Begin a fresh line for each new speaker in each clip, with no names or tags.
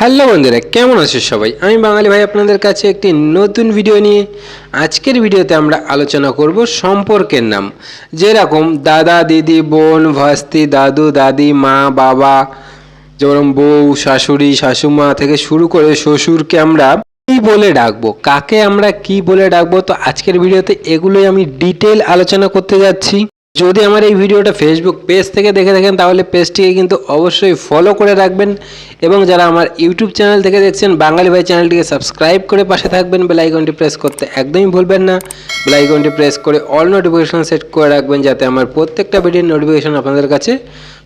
Hello বন্ধুরা, কেমন আছো সবাই? আমি বাঙালি ভাই আপনাদের কাছে একটি নতুন ভিডিও নিয়ে আজকের ভিডিওতে আমরা আলোচনা করব সম্পর্কের নাম। যেরকম দাদা, দিদি, বোন, ভাস্তি, দাদু, দাদি, মা, বাবা, যেমন বউ, শাশুড়ি, শাশুমা থেকে শুরু করে শ্বশুরকে আমরা কি বলে ডাকবো, কাকে আমরা কি বলে ডাকবো, তো আজকের ভিডিওতে এগুলোই আমি ডিটেল আলোচনা করতে যাচ্ছি। যদি আমার এই ভিডিওটা ফেসবুক পেজ থেকে দেখে থাকেন, তাহলে পেজটিকে কিন্তু অবশ্যই ফলো করে রাখবেন এবং যারা আমার ইউটিউব চ্যানেল থেকে দেখছেন, বাঙালি ভাই চ্যানেলটিকে সাবস্ক্রাইব করে পাশে থাকবেন। বেল আইকনটি প্রেস করতে একদমই ভুলবেন না। বেল আইকনটি প্রেস করে অল নোটিফিকেশন সেট করে রাখবেন, যাতে আমার প্রত্যেকটা ভিডিওর নোটিফিকেশন আপনাদের কাছে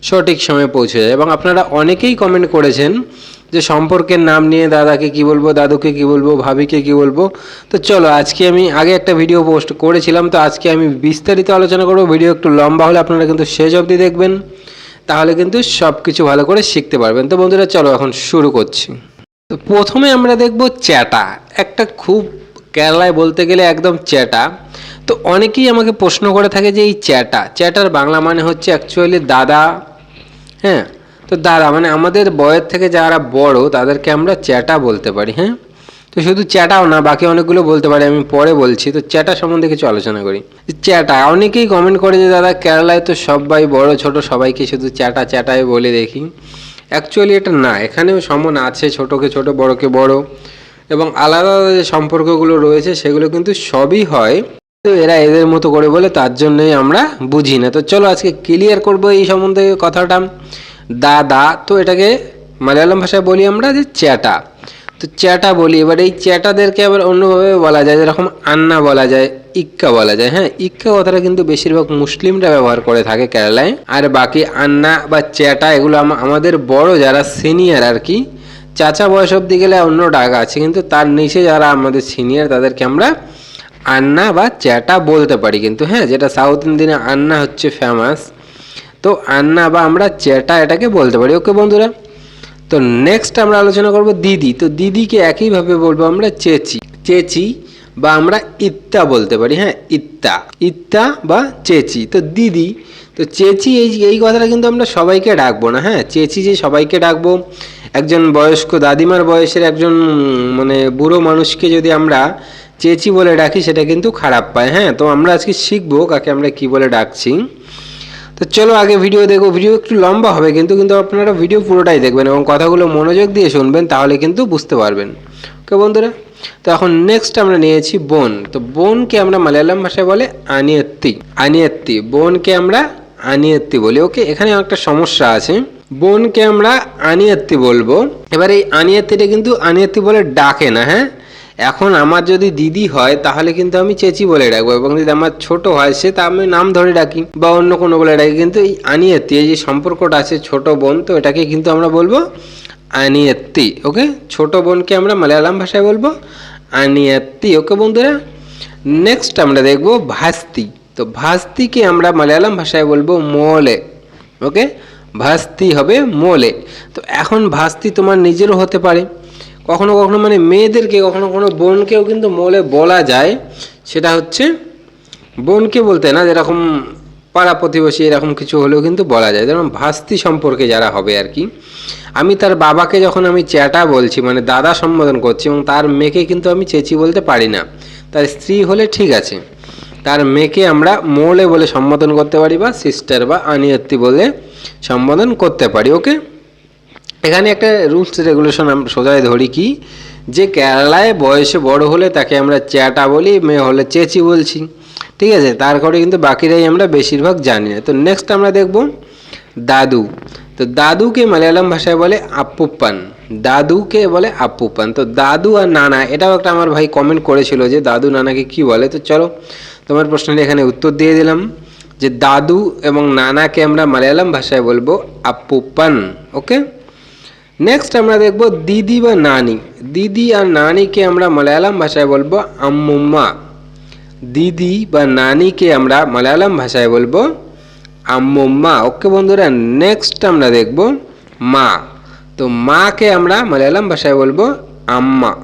সঠিক সময়ে পৌঁছে যায়। এবং আপনারা অনেকেই কমেন্ট করেছেন যে সম্পর্কের নাম নিয়ে দাদাকে কি বলব, দাদুকে কি বলব, ভাবিকে কি বলব। তো চলো, আজকে আমি আগে একটা ভিডিও পোস্ট করেছিলাম, তো আজকে আমি বিস্তারিত আলোচনা করব। ভিডিও একটু লম্বা হলে আপনারা কিন্তু শেষ অবধি দেখবেন, তাহলে কিন্তু সব কিছু ভালো করে শিখতে পারবেন। তো বন্ধুরা, চলো এখন শুরু করছি। তো প্রথমে আমরা দেখব চ্যাটা। একটা খুব কেরালায় বলতে গেলে একদম চ্যাটা। তো অনেকেই আমাকে প্রশ্ন করে থাকে যে এই চ্যাটা, চ্যাটার বাংলা মানে হচ্ছে অ্যাকচুয়ালি দাদা হ্যাঁ? তো দাদা মানে আমাদের বয়ের থেকে যারা বড়, তাদেরকে আমরা চ্যাটা বলতে পারি হ্যাঁ? তো শুধু চ্যাটাও না, বাকি অনেকগুলো বলতে পারি, আমি পরে বলছি। তো চ্যাটা সম্বন্ধে কিছু আলোচনা করি। চ্যাটা, অনেকেই কমেন্ট করে যে, দাদা, কেরালায় তো সবাই বড়, ছোট, সবাইকে শুধু চ্যাটা, চ্যাটাই বলে দেখি। অ্যাকচুয়ালি এটা না, এখানেও সমন আছে, ছোটোকে ছোট, বড়কে বড়। এবং আলাদা আলাদা যে সম্পর্কগুলো রয়েছে, সেগুলো কিন্তু সবই হয়। তো এরা এদের মতো করে বলে, তার জন্যই আমরা বুঝি না। তো চলো আজকে ক্লিয়ার করব এই সম্বন্ধে কথাটা। দাদা, তো এটাকে মালায়ালাম ভাষায় বলি আমরা যে চ্যাটা। তো চ্যাটা বলি, এবার এই চ্যাটাদেরকে আবার অন্যভাবে বলা যায়, যেরকম আন্না বলা যায়, ইক্কা বলা যায় হ্যাঁ? ইক্কা কথাটা কিন্তু বেশিরভাগ মুসলিমরা ব্যবহার করে থাকে কেরালায়। আর বাকি আন্না বা চ্যাটা, এগুলো আমাদের বড় যারা সিনিয়র আর কি, চাচা বয়স অব্দি গেলে অন্য ডাক আছে, কিন্তু তার নিচে যারা আমাদের সিনিয়র, তাদেরকে আমরা আন্না বা চ্যাটা বলতে পারি কিন্তু হ্যাঁ? যেটা সাউথ ইন্ডিয়ানে আন্না হচ্ছে ফেমাস তো আন্না বা আমরা চেটা এটাকে বলতে পারি। ওকে বন্ধুরা? তো নেক্সট আমরা আলোচনা করব দিদি। তো দিদিকে একইভাবে বলব আমরা চেচি। চেচি বা আমরা ইত্তা বলতে পারি হ্যাঁ ইত্তা। ইত্তা বা চেচি। তো দিদি, তো চেচি এই এই কথাটা কিন্তু আমরা সবাইকে ডাকবো না হ্যাঁ? চেচি যে সবাইকে ডাকবো, একজন বয়স্ক দাদিমার বয়সের একজন মানে বুড়ো মানুষকে যদি আমরা চেচি বলে ডাকি, সেটা কিন্তু খারাপ পায় হ্যাঁ? তো আমরা আজকে শিখব কাকে আমরা কি বলে ডাকছি। তো চলো আগে ভিডিও দেখো। ভিডিও একটু লম্বা হবে, কিন্তু কিন্তু আপনারা ভিডিও পুরোটাই দেখবেন এবং কথাগুলো মনোযোগ দিয়ে শুনবেন, তাহলে কিন্তু বুঝতে পারবেন। ওকে বন্ধুরা? তো এখন নেক্সট আমরা নিয়েছি বোন। তো বোনকে আমরা মালায়ালাম ভাষায় বলে আনিয়ত্তি। আনিয়ত্তি। বোনকে আমরা আনিয়ত্তি বলি। ওকে এখানে একটা সমস্যা আছে। বোনকে আমরা আনিয়ত্তি বলব। এবার এই আনিয়ত্তিটা কিন্তু আনিয়ত্তি বলে ডাকে না হ্যাঁ? এখন আমার যদি দিদি হয়, তাহলে কিন্তু আমি চেচি বলে ডাকবো এবং যদি আমার ছোট হয়, সে তা আমি নাম ধরে ডাকি বা অন্য কোনো বলে ডাকি। কিন্তু এই আনিয়ত্তি, এই যে সম্পর্কটা আছে ছোট বোন, তো এটাকে কিন্তু আমরা বলব আনিয়ত্তি, ওকে? ছোট বোনকে আমরা মালায়ালাম ভাষায় বলব আনিয়ত্তি, ওকে বন্ধুরা? নেক্সট আমরা দেখব ভাস্তি, তো ভাস্তিকে আমরা মালায়ালাম ভাষায় বলব মোলে, ওকে? ভাস্তি হবে মোলে, তো এখন ভাস্তি তোমার নিজেরও হতে পারে। কখনো কখনো মানে মেয়েদেরকে, কখনো কখনো বোনকেও কিন্তু মোলে বলা যায়। সেটা হচ্ছে বোনকে বলতে না, যেরকম পাড়া প্রতিবেশী এরকম কিছু হলেও কিন্তু বলা যায়। যেমন ভাস্তি সম্পর্কে যারা হবে আর কি, আমি তার বাবাকে যখন আমি চ্যাটা বলছি মানে দাদা সম্বোধন করছি এবং তার মেয়েকে কিন্তু আমি চেচি বলতে পারি না, তার স্ত্রী হলে ঠিক আছে। তার মেয়েকে আমরা মোলে বলে সম্বোধন করতে পারি বা সিস্টার বা আনিয়ত্তি বলে সম্বোধন করতে পারি ওকে এখানে একটা রুলস রেগুলেশন আমরা সোজায় ধরি কি? যে কেরালায় বয়সে বড় হলে তাকে আমরা চ্যাটা বলি, মেয়ে হলে চেচি বলছি। ঠিক আছে? তার তারপরে কিন্তু বাকিরাই আমরা বেশিরভাগ জানি না। তো নেক্সট আমরা দেখব দাদু। তো দাদুকে মালায়ালাম ভাষায় বলে আপ্পুপ্পান। দাদুকে বলে আপ্পুপ্পান। তো দাদু আর নানা, এটাও একটা আমার ভাই কমেন্ট করেছিল যে দাদু নানাকে কি বলে? তো চলো, তোমার প্রশ্নের এখানে উত্তর দিয়ে দিলাম যে দাদু এবং নানাকে আমরা মালায়ালাম ভাষায় বলব আপ্পুপ্পান। ওকে নেক্সট আমরা দেখব দিদি বা নানি। দিদি আর নানিকে আমরা মালায়ালাম ভাষায় বলব আম্মুম্মা। দিদি বা নানিকে আমরা মালায়ালাম ভাষায় বলব আম্মুম্মা। ওকে বন্ধুরা নেক্সট আমরা দেখব মা। তো মাকে আমরা মালায়ালাম ভাষায় বলব আম্মা।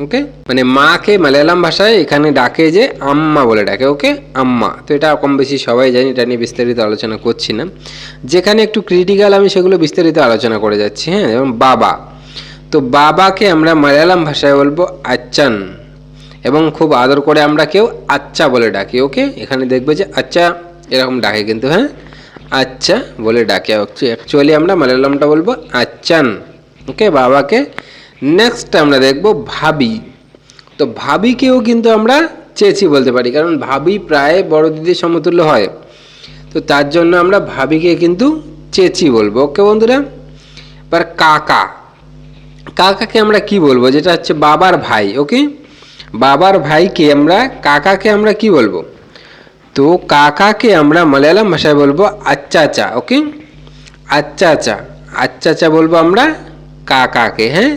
ওকে মানে মাকে মালায়ালাম ভাষায় এখানে ডাকে যে আম্মা বলে ডাকে ওকে আম্মা। তো এটা কম বেশি সবাই জানি, এটা নিয়ে বিস্তারিত আলোচনা করছি না। যেখানে একটু ক্রিটিক্যাল আমি সেগুলো বিস্তারিত আলোচনা করে যাচ্ছি হ্যাঁ? যেমন বাবা। তো বাবাকে আমরা মালায়ালাম ভাষায় বলব আচ্চান। এবং খুব আদর করে আমরা কেউ আচ্চা বলে ডাকি ওকে এখানে দেখবে যে আচ্চা এরকম ডাকে কিন্তু হ্যাঁ? আচ্ছা বলে ডাকে অ্যাকচুয়ালি আমরা মালায়ালামটা বলব আচ্চান ওকে বাবাকে নেক্সট আমরা দেখব ভাবি। তো ভাবিকেও কিন্তু আমরা চেঁচি বলতে পারি, কারণ ভাবি প্রায় বড় দিদির সমতুল্য হয়। তো তার জন্য আমরা ভাবিকে কিন্তু চেঁচি বলব। ওকে বন্ধুরা? এবার কাকা। কাকাকে আমরা কি বলব? যেটা হচ্ছে বাবার ভাই, ওকে? বাবার ভাইকে আমরা, কাকাকে আমরা কি বলব? তো কাকাকে আমরা মালায়ালাম ভাষায় বলব আচ্চা চা ওকে? আচ্চা চা আচ্চা চা বলব আমরা কাকাকে হ্যাঁ?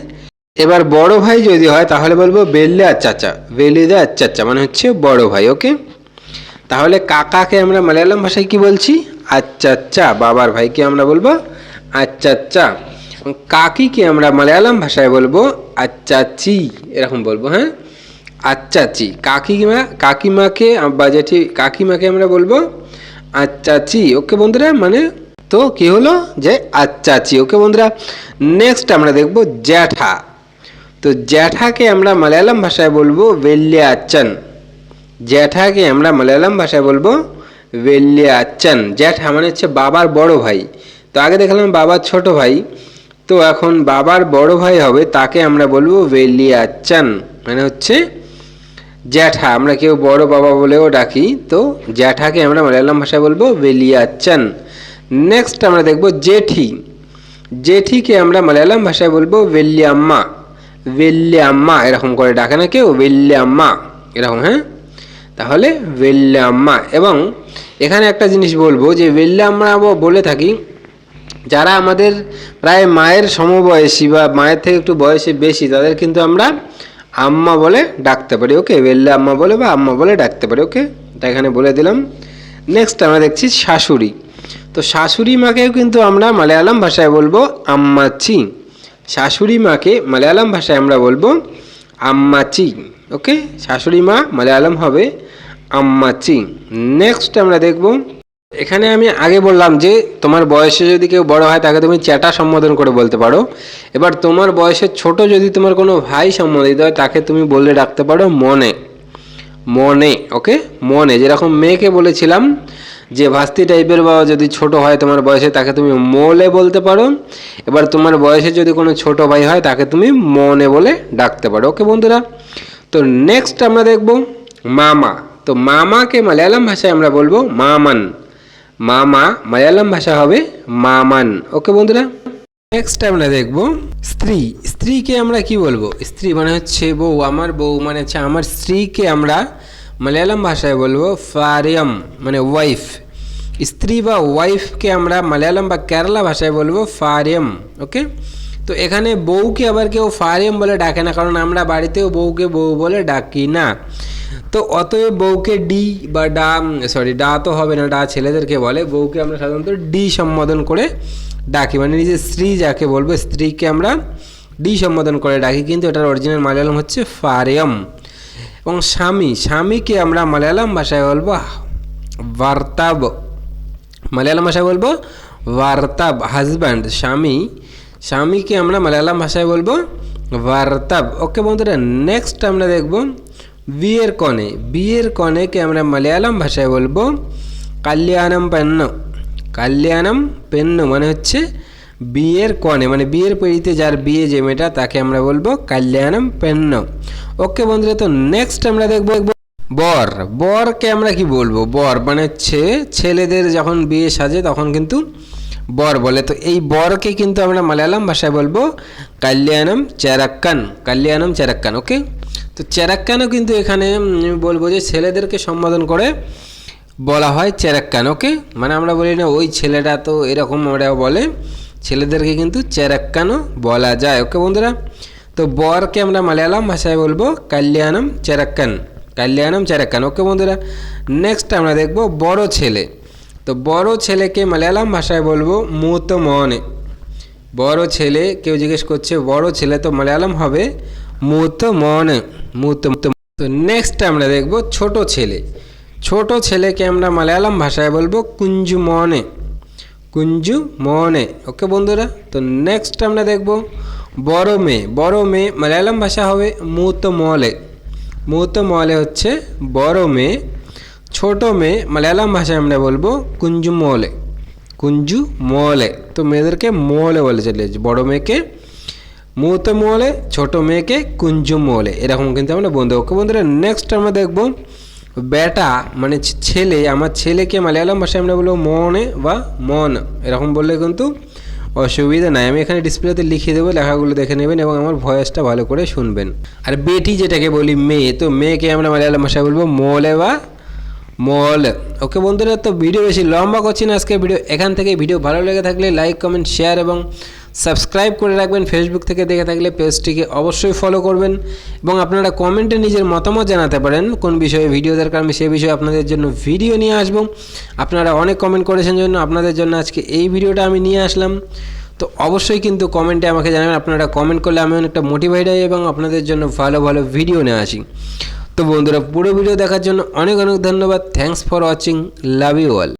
এবার বড় ভাই যদি হয়, তাহলে বলব বেল্লে আচ্চাচা বেলিদে আচ্চাচা মানে হচ্ছে বড় ভাই, ওকে? তাহলে কাকাকে আমরা মালায়ালাম ভাষায় কি বলছি? আচ্ছা আচ্ছা বাবার ভাইকে আমরা বলব আচ্ছা আচ্ছা কাকিকে আমরা মালায়ালাম ভাষায় বলব আচ্চাচি এরকম বলব হ্যাঁ? আচ্চাচি কাকিমা, কাকিমাকে বা জেঠি কাকিমাকে আমরা বলব আচ্চাচি ওকে বন্ধুরা মানে তো কি হলো? যে আচ্চাচি ওকে বন্ধুরা নেক্সট আমরা দেখব জ্যাঠা। তো জ্যাঠাকে আমরা মালায়ালাম ভাষায় বলব বেল্লে আচ্চান জ্যাঠাকে আমরা মালায়ালাম ভাষায় বলব বেল্লে আচ্চান জ্যাঠা মানে হচ্ছে বাবার বড় ভাই। তো আগে দেখলাম বাবার ছোট ভাই। তো এখন বাবার বড় ভাই হবে, তাকে আমরা বলব বেল্লি আচ্চান মানে হচ্ছে জ্যাঠা। আমরা কেউ বড় বাবা বলেও ডাকি। তো জ্যাঠাকে আমরা মালায়ালাম ভাষায় বলব বেলিয়া আচ্চান নেক্সট আমরা দেখব জেঠি। জেঠিকে আমরা মালায়ালাম ভাষায় বলব বেল্লিয়াম্মা আম্মা এরকম করে ডাকে না কেউ বেল্লিয়াম্মা এরকম হ্যাঁ? তাহলে বেল্লাম্মা এবং এখানে একটা জিনিস বলব যে বেল্লাম্মা বলে থাকি, যারা আমাদের প্রায় মায়ের সমবয়সী বা মায়ের থেকে একটু বয়সে বেশি, তাদের কিন্তু আমরা আম্মা বলে ডাকতে পারি, ওকে? বেল্লা আম্মা বলে বা আম্মা বলে ডাকতে পারি, ওকে? তা এখানে বলে দিলাম। নেক্সট আমরা দেখছি শাশুড়ি। তো শাশুড়ি মাকেও কিন্তু আমরা মালায়ালাম ভাষায় বলব আম্মাচি শাশুড়ি মাকে মালায়ালাম ভাষায় আমরা বলব আম্মাচি, ওকে? শাশুড়ি মা মালায়ালাম হবে আম্মাচি। নেক্সট আমরা দেখব, এখানে আমি আগে বললাম যে তোমার বয়সে যদি কেউ বড় হয় তাকে তুমি চ্যাটা সম্বোধন করে বলতে পারো। এবার তোমার বয়সের ছোট যদি তোমার কোনো ভাই সম্বোধিত হয় তাকে তুমি বলে ডাকতে পারো মনে। মনে, ওকে? মনে, যেরকম মেয়েকে বলেছিলাম যে ভাস্তি টাইপের বা যদি ছোট হয় তোমার বয়সে তাকে তুমি মোলে বলতে পারো। এবার তোমার বয়সে যদি কোনো ছোট ভাই হয় তাকে তুমি মনে বলে ডাকতে পারো। ওকে বন্ধুরা, তো নেক্সট আমরা দেখব মামা। তো মামাকে মালায়ালাম ভাষায় আমরা বলব মামান। মামা মালায়ালাম ভাষা হবে মামান। ওকে বন্ধুরা নেক্সট আমরা দেখব স্ত্রী। স্ত্রীকে আমরা কি বলব? স্ত্রী মানে হচ্ছে বউ। আমার বউ মানে হচ্ছে আমার স্ত্রীকে আমরা মালায়ালাম ভাষায় বলব ফারিয়াম মানে ওয়াইফ স্ত্রী বা ওয়াইফকে আমরা মালায়ালাম বা কেরালা ভাষায় বলব ফারিয়াম ওকে তো এখানে বউকে আবার কেউ ফারিয়াম বলে ডাকে না, কারণ আমরা বাড়িতেও বউকে বউ বলে ডাকি না। তো অতএব বউকে ডি বা ডা সরি ডা তো হবে না, ডা ছেলেদেরকে বলে। বউকে আমরা সাধারণত ডি সম্বোধন করে ডাকি মানে নিজের স্ত্রী যাকে বলব, স্ত্রীকে আমরা ডি সম্বোধন করে ডাকি, কিন্তু এটার অরিজিনাল মালয়ালম হচ্ছে ফারিয়াম এবং স্বামী, স্বামীকে আমরা মালয়ালম ভাষায় বলব বার্তাব মালয়ালম ভাষায় বলব বার্তাব হাজব্যান্ড, স্বামী। স্বামীকে আমরা মালয়ালম ভাষায় বলব বার্তাব ওকে বন্ধুরা নেক্সট আমরা দেখব, বিয়ের কনে। বিয়ের কনেকে আমরা মালয়ালম ভাষায় বলব, কাল্যাণম পেন্ন। কাল্যাণম পেন্ন মানে হচ্ছে বিয়ের কনে মানে বিয়ের পেড়িতে যার বিয়ে যে মেয়েটা তাকে আমরা বলব, কাল্যাণম পেন্ন। ওকে বন্ধুরা, তো নেক্সট আমরা দেখব বর। বরকে আমরা কি বলব? বর মানে হচ্ছে ছেলেদের যখন বিয়ে সাজে তখন কিন্তু বর বলে। তো এই বরকে কিন্তু আমরা মালায়ালাম ভাষায় বলব কাল্যাণম চেরাক্কান। কাল্যাণম চেরাক্কান ওকে তো চেরাক্কানও কিন্তু এখানে বলব যে ছেলেদেরকে সম্বোধন করে বলা হয় চেরাক্কান ওকে মানে আমরা বলি না, ওই ছেলেটা তো এরকম আমরা বলে। ছেলেদেরকে কিন্তু চেরাক্কানও বলা যায় ওকে বন্ধুরা? তো বরকে আমরা মালায়ালাম ভাষায় বলব কাল্যাণম চেরাক্কান। কাল্যাণম চেরাক্কান ওকে বন্ধুরা নেক্সট আমরা দেখব বড় ছেলে তো বড় ছেলেকে মালায়ালাম ভাষায় বলব মুত মনে বড় ছেলে কেউ জিজ্ঞেস করছে বড় ছেলে তো মালায়ালাম হবে মুত মনে মুত তো নেক্সট আমরা দেখব ছোট ছেলে ছোট ছেলেকে আমরা মালায়ালাম ভাষায় বলব কুঞ্জু মনে কুঞ্জু মনে ওকে বন্ধুরা তো নেক্সট আমরা দেখব বড় মেয়ে বড় মেয়ে মালায়ালাম ভাষা হবে মুত মলে মুত মলে হচ্ছে বড় মেয়ে, ছোট মেয়ে, মালায়ালাম ভাষায় আমরা বলব কুঞ্জু মলে কুঞ্জু মলে তো মেয়েদেরকে মলে বলে চলে বড় মেয়েকে মুহূর্ত মলে ছোট মেয়েকে কুঞ্জু মলে এরকম কিন্তু আমরা বন্ধু। ওকে বন্ধুরা নেক্সট আমরা দেখব বেটা মানে ছেলে। আমার ছেলেকে মালায়ালাম ভাষায় আমরা বলব মনে বা মন। এরকম বললে কিন্তু অসুবিধা নাই। আমি এখানে ডিসপ্লেতে লিখে দেবো, লেখাগুলো দেখে নেবেন এবং আমার ভয়েসটা ভালো করে শুনবেন। আর বেটি যেটাকে বলি মেয়ে, তো মেয়েকে আমরা মালায়ালাম ভাষায় বলব মলে বা মল। ওকে বন্ধুরা, তো ভিডিও বেশি লম্বা করছি না আজকে ভিডিও এখান থেকে ভিডিও ভালো লেগে থাকলে লাইক কমেন্ট শেয়ার এবং সাবস্ক্রাইব করে রাখবেন ফেসবুক থেকে দেখে থাকলে পেজটিকে অবশ্যই ফলো করবেন এবং আপনারা কমেন্টে নিজের মতামত জানাতে পারেন, কোন বিষয়ে ভিডিও দরকার আমি সেই বিষয়ে আপনাদের জন্য ভিডিও নিয়ে আসব। আপনারা অনেক কমেন্ট করেছেন জন্য আপনাদের জন্য আজকে এই ভিডিওটা আমি নিয়ে আসলাম। তো অবশ্যই কিন্তু কমেন্টে আমাকে জানাবেন, আপনারা কমেন্ট করলে আমি অনেকটা মোটিভেট হই এবং আপনাদের জন্য ভালো ভালো ভিডিও নিয়ে আসি। তো বন্ধুরা, পুরো ভিডিও দেখার জন্য অনেক অনেক ধন্যবাদ। Thanks for watching love you all